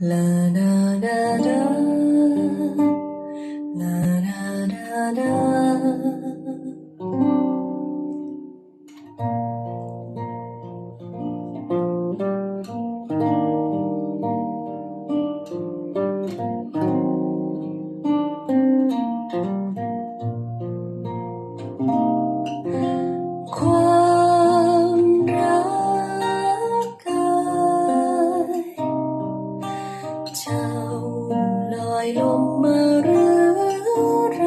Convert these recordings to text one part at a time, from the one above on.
La da da da, la da da da. ลมมาเรื่อไร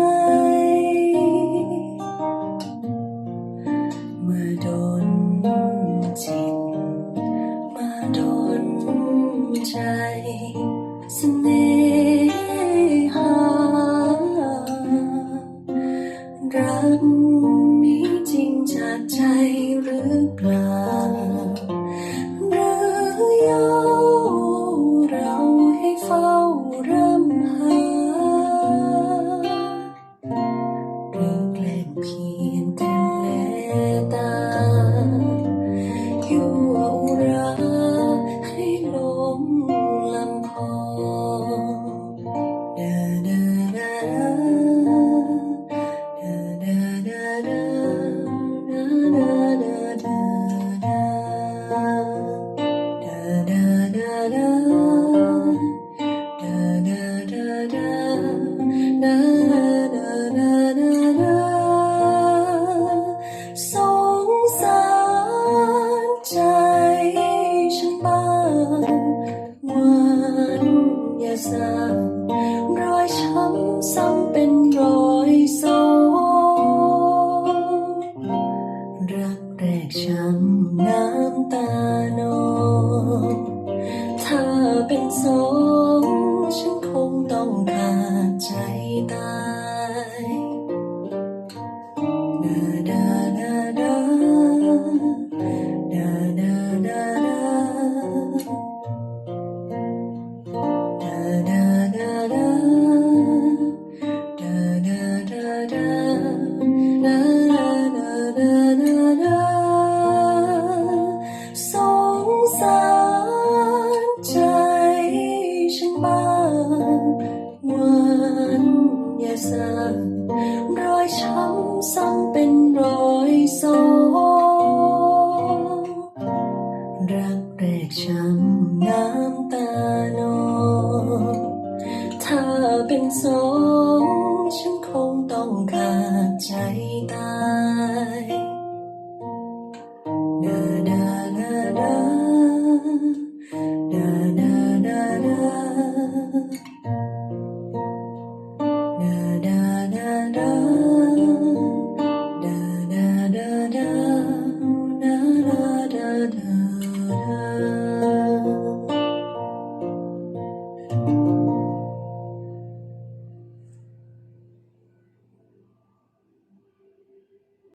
เมื่อโดนจิต มาโดนใจสเสน่หารักนี้จริงจากใจหรือเปล่าหรือโยเราให้เฝ้ารั 冷凉。哒哒哒哒，哒哒哒哒，哒哒哒哒，哒哒哒哒，哒哒哒哒。 สร้างรอยช้ำซ้ำเป็นรอยซ้อนรักแรกช้ำน้ำตานองถ้าเป็นสองฉันคงต้องขาดใจตายดาดา หวางวันอย่าสร้างรอยช้ำซ้ำเป็นรอยซ้องรักแรกช้ำน้ำตานองถ้าเป็นสอง